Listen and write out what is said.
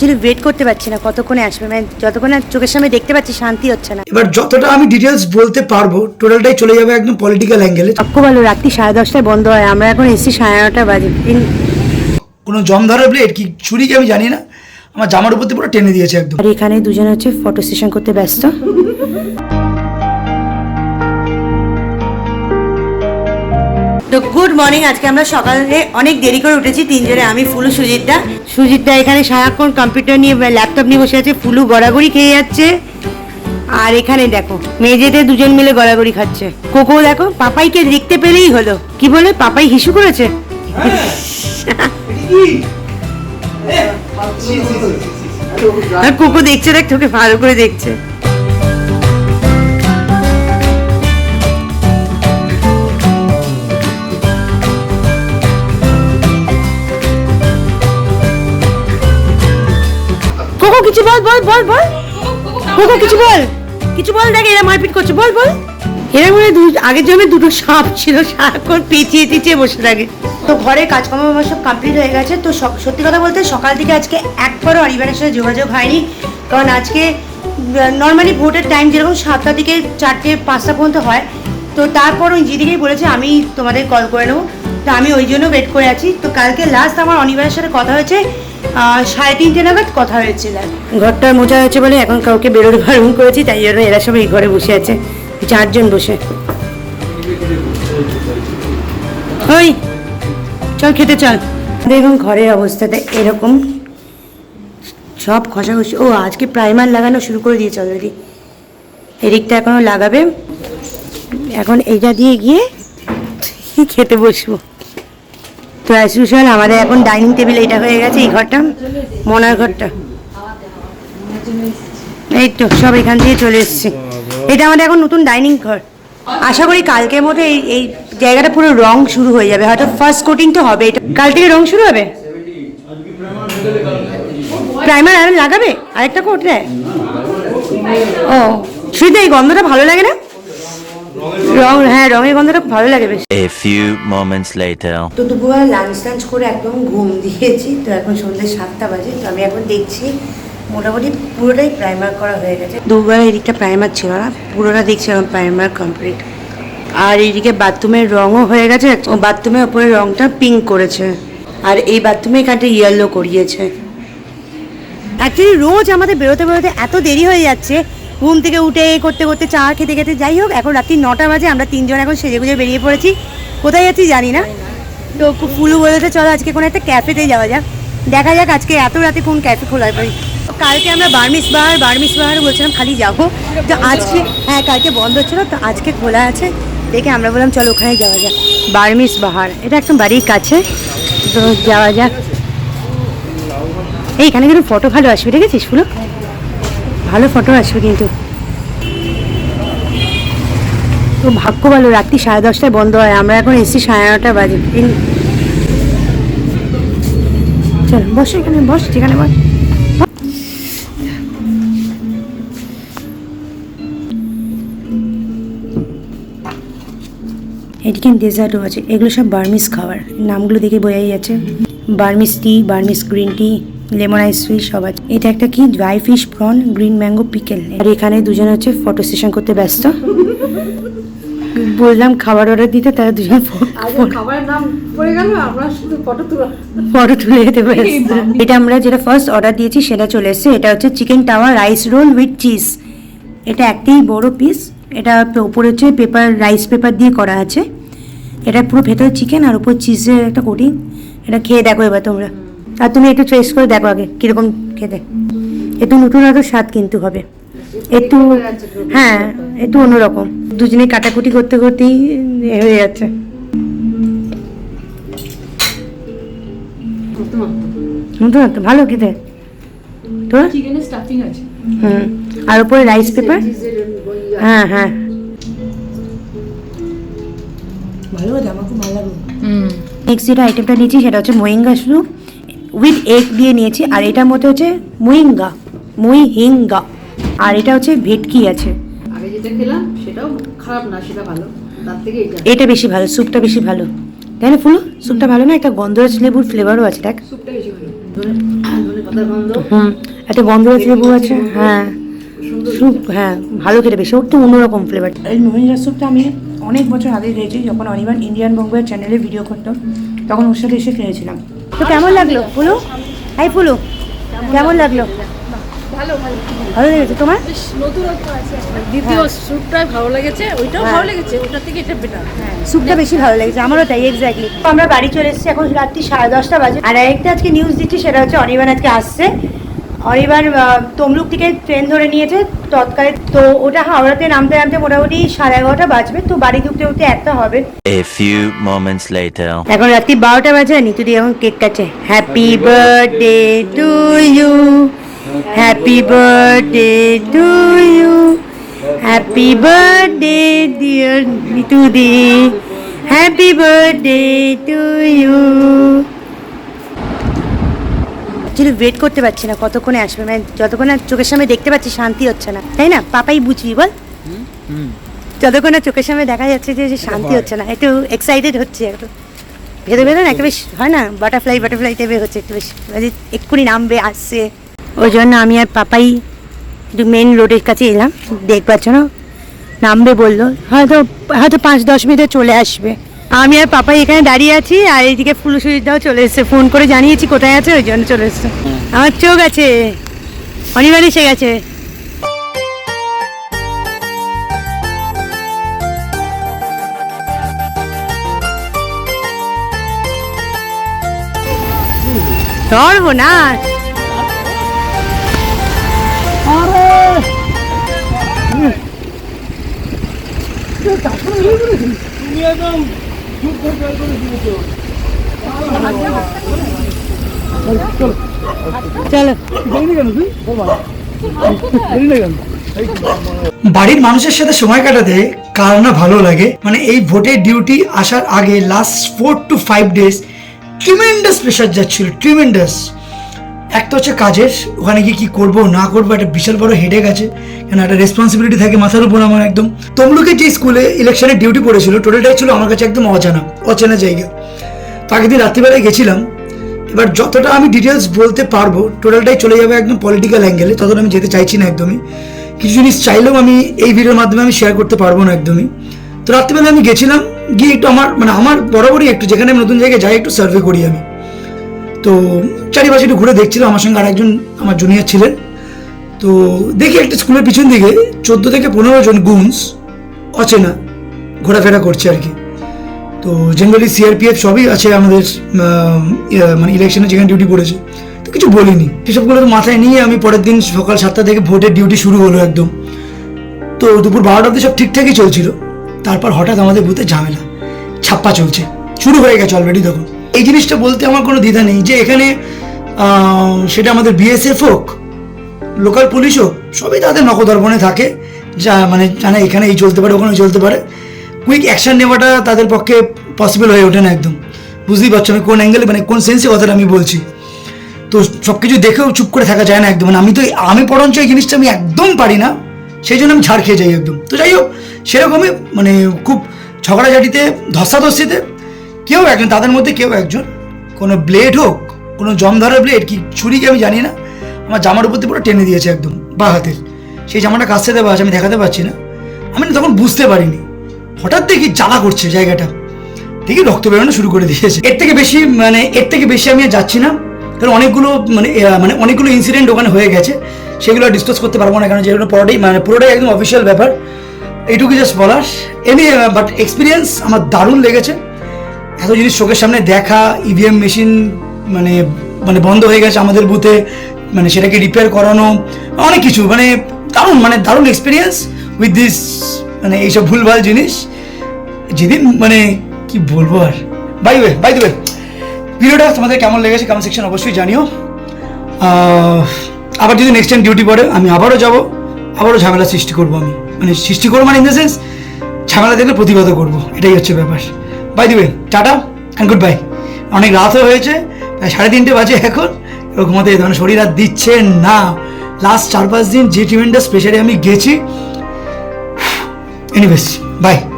যদি ওয়েট করতে পারছি না কতক্ষণে আসবে? মানে যতক্ষণ চোখের সামনে দেখতে পাচ্ছি শান্তি হচ্ছে না। এবার যতটা আমি ডিটেলস বলতে পারব টোটালটাই চলে যাবে একদম পলিটিক্যাল অ্যাঙ্গেলে পক্ষ ভালো রাত্রি সাড়ে দশটায় বন্ধ হয় আমরা এখন এসেছি সাড়ে নটা বাজে। কোনো জম ধরে ব্লেড কি? ছুরি কি আমি জানি না। আমার জামার উপর পুরো টেনে দিয়েছে একদম। আর এখানে দুজন হচ্ছে ফটো সেশন করতে ব্যস্ত। তো গুড মর্নিং আজকে আমরা সকালে অনেক দেরি করে উঠেছি তিনজনে আমি ফুলু সুজিতদা। সুজিতদা এখানে সারাক্ষণ কম্পিউটার নিয়ে ল্যাপটপ নিয়ে বসে আছে ফুলু গড়াগড়ি খেয়ে যাচ্ছে। আর এখানে দেখো মেঝেতে দুজন মিলে গড়াগড়ি খাচ্ছে। কোকো দেখো পাপাইকে দেখতে পেলেই হলো। কি বলে? পাপাই হিসু করেছে? আর কোকো দেখছে দেখ তোকে ভালো করে দেখছে। কিছু বল বল বল বল। কোকো কিছু বল। কিছু বল দেখ, এরা মারপিট করছে। বল বল। এরা মনে আগের জমে দুটো সাপ ছিল। সারাক্ষণ পেঁচিয়ে টিচিয়ে বসে থাকে। তো ঘরে কাজকর্ম আমার সব কমপ্লিট হয়ে গেছে। তো সত্যি কথা বলতে সকাল থেকে আজকে একবারও অরিবানের সাথে যোগাযোগ হয়নি। কারণ আজকে নর্মালি ভোটের টাইম যেরকম সাতটা থেকে চারটে, পাঁচটা পর্যন্ত হয়। তো তারপর ওই যেদিকেই বলেছে, আমি তোমাদের কল করে নেব। তো আমি ওই জন্য ওয়েট করে আছি। তো কালকে লাস্ট আমার অনিবারের সাথে কথা হয়েছে। সাড়ে তিনটে নাগাদ কথা হয়েছিল। ঘরটা মোচা হয়েছে বলে এখন কাউকে বেরোতে বারণ করেছি, তাই জন্য এরা সবাই এই ঘরে বসে আছে, চারজন বসে। ওই, চল খেতে চল। দেখুন ঘরের অবস্থাটা এরকম। সব ঘষাঘষি ও, আজকে প্রাইমার লাগানো শুরু করে দিয়েছে অলরেডি এদিকটা এখনও লাগাবে। এখন এইটা দিয়ে গিয়ে খেতে বসবো। তো অ্যাজ ইউজুয়াল আমাদের এখন ডাইনিং টেবিল এটা হয়ে গেছে, এই ঘরটা, মনার ঘরটা। এই তো, সব এখান থেকে চলে এসছে। এটা আমাদের এখন নতুন ডাইনিং ঘর। আশা করি কালকের মধ্যে এই এই জায়গাটা পুরো রং শুরু হয়ে যাবে। হয়তো ফার্স্ট কোটিং তো হবে এটা। কাল থেকে রং শুরু হবে? প্রাইমার আর লাগাবে? আরেকটা কোট দেয়? ও, শুধু এই গন্ধটা ভালো লাগে না? রং হ্যাঁ রঙের গন্ধটা ভালো লাগে বেশ। A few moments later. তো দুপুরবেলা লাঞ্চ টাঞ্চ করে একদম ঘুম দিয়েছি তো এখন সন্ধ্যে সাতটা বাজে তো আমি এখন দেখছি মোটামুটি পুরোটাই প্রাইমার করা হয়ে গেছে। দুবার এদিকটা প্রাইমার ছিল না পুরোটা দেখছি এখন প্রাইমার কমপ্লিট আর এইদিকে বাথরুমের রঙও হয়ে গেছে ও বাথরুমের ওপরে রঙটা পিঙ্ক করেছে। আর এই বাথরুমে এখানটা ইয়েলো করিয়েছে। অ্যাকচুয়ালি রোজ আমাদের বেরোতে বেরোতে এত দেরি হয়ে যাচ্ছে ঘুম থেকে উঠে করতে করতে চা খেতে খেতে যাই হোক, এখন রাত্রি নটা বাজে, আমরা তিনজন এখন সেজে গুজে বেরিয়ে পড়েছি। কোথায় যাচ্ছি জানি না। তো ফুলু বলেছে চলো, আজকে কোনো একটা ক্যাফেতে যাওয়া যাক। দেখা যাক আজকে এত রাতে কোন ক্যাফে খোলা পাই কালকে আমরা বার্মিস বাহার বার্মিস বাহার বলছিলাম খালি যাব। তো আজকে হ্যাঁ কালকে বন্ধ ছিল, তো আজকে খোলা আছে। দেখে আমরা বললাম, চলো ওখানে যাওয়া যাক। বার্মিস বাহার এটা একদম বাড়ির কাছে। তো যাওয়া যাক। এইখানে কিন্তু ফটো ভালো আসবে, দেখেছিস ফুলো? ভালো ফটো আসবে কিন্তু। তো ভাগ্য ভালো, রাত্রি সাড়ে দশটায় বন্ধ হয়, আমরা এখন এসেছি সাড়ে নটা বাজে। চল, বস এখানে, বস, যেখানে বস। এদিকে ডেজার্টও আছে। এগুলো সব বার্মিস খাবার। নামগুলো দেখে বোঝাই যাচ্ছে। Burmese tea Burmese green tea lemon সব আছে। এটা একটা কি? Dry fish prawn green mango pickle. আর এখানে দুজন হচ্ছে ফটো সেশন করতে ব্যস্ত। বললাম খাবার অর্ডার দিতে তারা দুজন ফটো তুলে যেতে ব্যস্ত। এটা আমরা যেটা ফার্স্ট অর্ডার দিয়েছি সেটা চলে এসেছে। এটা হচ্ছে chicken tower rice roll with cheese এটা একটাই বড় পিস এটা উপরে হচ্ছে পেপার রাইস পেপার দিয়ে করা আছে। এটা পুরো ভেতরে চিকেন আর উপর চিজের একটা কোটিং এটা খেয়ে দেখো এবার তোমরা। আর তুমি একটু ট্রেস করে দেখো আগে কীরকম খেতে। একটু নতুন নতুন স্বাদ কিন্তু হবে। একটু হ্যাঁ একটু অন্যরকম। দুজনে কাটাকুটি করতে করতেই এ হয়ে যাচ্ছে। নতুন নতুন ভালো খেতে। তো চিকেনের স্টাফিং আছে। হুম আর উপরে রাইস পেপার হ্যাঁ হ্যাঁ। ভালো কথা আমার খুব ভালো লাগল। নেক্সট যেটা আইটেমটা নিয়েছি সেটা হচ্ছে মোয়িঙ্গা স্যুপ উইথ এগ দিয়ে নিয়েছি আর এটার মধ্যে হচ্ছে মুইঙ্গা মুইহিঙ্গা আর এটা হচ্ছে ভেটকি আছে। আগে যেটা খেলাম সেটাও খারাপ না সেটা ভালো। তার থেকে এটা। এটা বেশি ভালো স্যুপটা বেশি ভালো। তাই না ফুলু? স্যুপটা ভালো না? একটা গন্ধরাজ লেবুর ফ্লেভারও আছে দেখ। স্যুপটা বেশি ভালো। হুম একটা গন্ধরাজ লেবু আছে হ্যাঁ। স্যুপ হ্যাঁ ভালো খেতে বেশি ওর তো অন্যরকম ফ্লেভার এই মোহিনীরাজ স্যুপটা আমি অনেক বছর আগে খেয়েছি যখন অনিবান ইন্ডিয়ান বঙ্গের চ্যানেলে ভিডিও করতাম তখন ওর সাথে এসে খেয়েছিলাম। তো কেমন লাগল? ফুলু? হাই ফুলু কেমন লাগল? ভালো লেগেছে তোমার? দ্বিতীয় স্যুপটাই ভালো লেগেছে ওইটাও হ্যাঁ। ভালো লেগেছে ওটার থেকে এটা বেটার স্যুপটা বেশি ভালো লেগেছে আমারও তাই এক্স্যাক্টলি আমরা বাড়ি চলে এসেছি এখন রাত্রি সাড়ে দশটা বাজে। আর একটা আজকে নিউজ দিচ্ছি সেটা হচ্ছে অনির্বাণ আজকে আসছে। আহ, তমলুক থেকে ট্রেন ধরে নিয়েছে তৎকালে। তো ওটা হাওড়াতে নামতে নামতে মোটামুটি সাড়ে এগারোটা বাজবে। তো বাড়ি ঢুকতে ঢুকতে একটা হবে। A few moments later. এখন রাত্রি বারোটা বাজে আর নিতু দিয়ে এখন কেক কাটছে। Happy birthday to you happy birthday to you happy birthday dear Nitu the happy birthday to you actually wait করতে পারছি না কতক্ষণে আসবে? মানে যতক্ষণ না চোখের সামনে দেখতে পাচ্ছি শান্তি হচ্ছে না। তাই না? পাপাই বুঝবি বল। যতক্ষণ না চোখের সামনে দেখা যাচ্ছে যে শান্তি হচ্ছে না একটু এক্সাইটেড হচ্ছে একটু। ভেতরে ভেতরে না একটা বেশ হয় না? বাটারফ্লাই বাটারফ্লাই টাইপের হচ্ছে একটু বেশ। মানে এক্ষুনি নামবে আসছে। ওই জন্য আমি আর পাপাই একটু মেন রোডের কাছে এলাম। দেখবার জন্য নামবে বলল। হয়তো হয়তো পাঁচ দশ মিনিটে চলে আসবে। আমি আর পাপাই এখানে দাঁড়িয়ে আছি আর এইদিকে ফুলসুরিটাও চলে এসছে। ফোন করে জানিয়েছি কোথায় আছে ওই জন্য চলে এসছে। আমার চোখ আছে অনিবার এসে গেছে। সর্বনাশ! বাড়ির মানুষের সাথে সময় কাটাতে কার না ভালো লাগে? মানে এই ভোটের ডিউটি আসার আগে last four to five days tremendous pressure যাচ্ছিল ট্রিমেন্ডাস একটা হচ্ছে কাজের, ওখানে গিয়ে কি করব, না করব, একটা বিশাল বড় হেডেক আছে কেন একটা রেসপন্সিবিলিটি থাকে মাথার উপর আমার একদম। তমলুকে যে স্কুলে ইলেকশনের ডিউটি পড়েছিল টোটালটাই ছিল আমার কাছে একদম অজানা, অচেনা জায়গা। তো আগের দিন রাত্রিবেলায় গেছিলাম, এবার যতটা আমি ডিটেলস বলতে পারব টোটালটাই চলে যাবে একদম পলিটিক্যাল অ্যাঙ্গেলে ততটা আমি যেতে চাইছি না একদমই। কিছু জিনিস চাইলেও আমি এই ভিডিওর মাধ্যমে আমি শেয়ার করতে পারব না একদমই। তো রাত্রিবেলা আমি গেছিলাম, গিয়ে একটু আমার মানে আমার বরাবরই একটু, যেখানে আমি নতুন জায়গায় যাই, একটু সার্ভে করি আমি। তো চারিপাশে একটু ঘুরে দেখছিলাম আমার সঙ্গে আরেকজন আমার জুনিয়র ছিলেন। তো দেখি একটা স্কুলের পিছন দিকে চোদ্দ থেকে পনেরো জন গুনস অচেনা ঘোরাফেরা করছে আর কি। তো জেনারেলি সিআরপিএফ সবই আছে আমাদের ইয়ে, মানে ইলেকশনে যেখানে ডিউটি পড়েছে। তো কিছু বলিনি। সেসবগুলো তো মাথায় নিয়ে আমি পরের দিন সকাল সাতটা থেকে ভোটের ডিউটি শুরু হলো একদম। তো দুপুর বারোটা অব্দি সব ঠিকঠাকই চলছিল। তারপর হঠাৎ আমাদের বুথে ঝামেলা ছাপ্পা চলছে। শুরু হয়ে গেছে অলরেডি তখন। এই জিনিসটা বলতে আমার কোনো দ্বিধা নেই যে এখানে সেটা আমাদের বিএসএফ হোক লোকাল পুলিশ হোক, সবই তাদের নকদর্পণে থাকে। যা মানে জানে এখানে এই চলতে পারে ওখানে চলতে পারে। কুইক অ্যাকশন নেওয়াটা তাদের পক্ষে পসিবল হয়ে ওঠে না একদম। বুঝতেই পারছ আমি কোন অ্যাঙ্গেলে মানে কোন সেন্সে কথাটা আমি বলছি। তো সব কিছু দেখেও চুপ করে থাকা যায় না একদম। মানে আমি তো আমি বরঞ্চ এই জিনিসটা আমি একদম পারি না, সেই জন্য আমি ছাড় খেয়ে যাই একদম। তো যাই হোক, সেরকমই মানে খুব ঝগড়াঝাটিতে, ধস্তাধস্তিতে কেউ একজন, তাদের মধ্যে কেউ একজন। কোনো ব্লেড হোক, কোনো জম ধরা ব্লেড কি ছুরি কি আমি জানি না। আমার জামার উপর পুরো টেনে দিয়েছে একদম, বা হাতের। সেই জামাটা কাছে দেওয়া আছে আমি দেখাতে পারছি না। আমি তখন বুঝতে পারিনি। হঠাৎ দেখি জ্বালা করছে জায়গাটা। দেখি রক্ত বেরোনো শুরু করে দিয়েছে। এর থেকে বেশি মানে এর থেকে বেশি আমি যাচ্ছি না। কারণ অনেকগুলো মানে মানে অনেকগুলো ইনসিডেন্ট ওখানে হয়ে গেছে। সেগুলো ডিসকাস করতে পারব না, কারণ যেগুলো পুরোটাই মানে পুরোটাই একদম অফিসিয়াল ব্যাপার। এইটুকু জাস্ট বলার। এমনি বাট এক্সপিরিয়েন্স আমার দারুণ লেগেছে। এত জিনিস চোখের সামনে দেখা ইভিএম মেশিন মানে মানে বন্ধ হয়ে গেছে আমাদের বুথে মানে সেটাকে রিপেয়ার করানো, অনেক কিছু মানে দারুণ মানে দারুণ এক্সপিরিয়েন্স উইথ দিস মানে এইসব ভুলভাল জিনিস। যেদিন মানে কি বলব আর। বাই ওয়ে বাই দেবে ভিডিওটা তোমাদের কেমন লেগেছে কমেন্ট সেকশন অবশ্যই জানিও। আবার যদি নেক্সট টাইম ডিউটি পড়ে, আমি আবারও যাব, আবারও ঝামেলা সৃষ্টি করব আমি। মানে সৃষ্টি করব মানে ইন দ্য সেন্স ঝামেলা দেখলে প্রতিবাদও করব, এটাই হচ্ছে ব্যাপার। বাই দিবে টাটা অ্যান্ড গুড বাই অনেক রাতও হয়েছে সাড়ে তিনটে বাজে এখন। ঘুমাতে যেতে মানে শরীর আর দিচ্ছে না। লাস্ট চার পাঁচ দিন যে ট্রিমেন্ডাস স্পেশালি আমি গেছি। Anyways by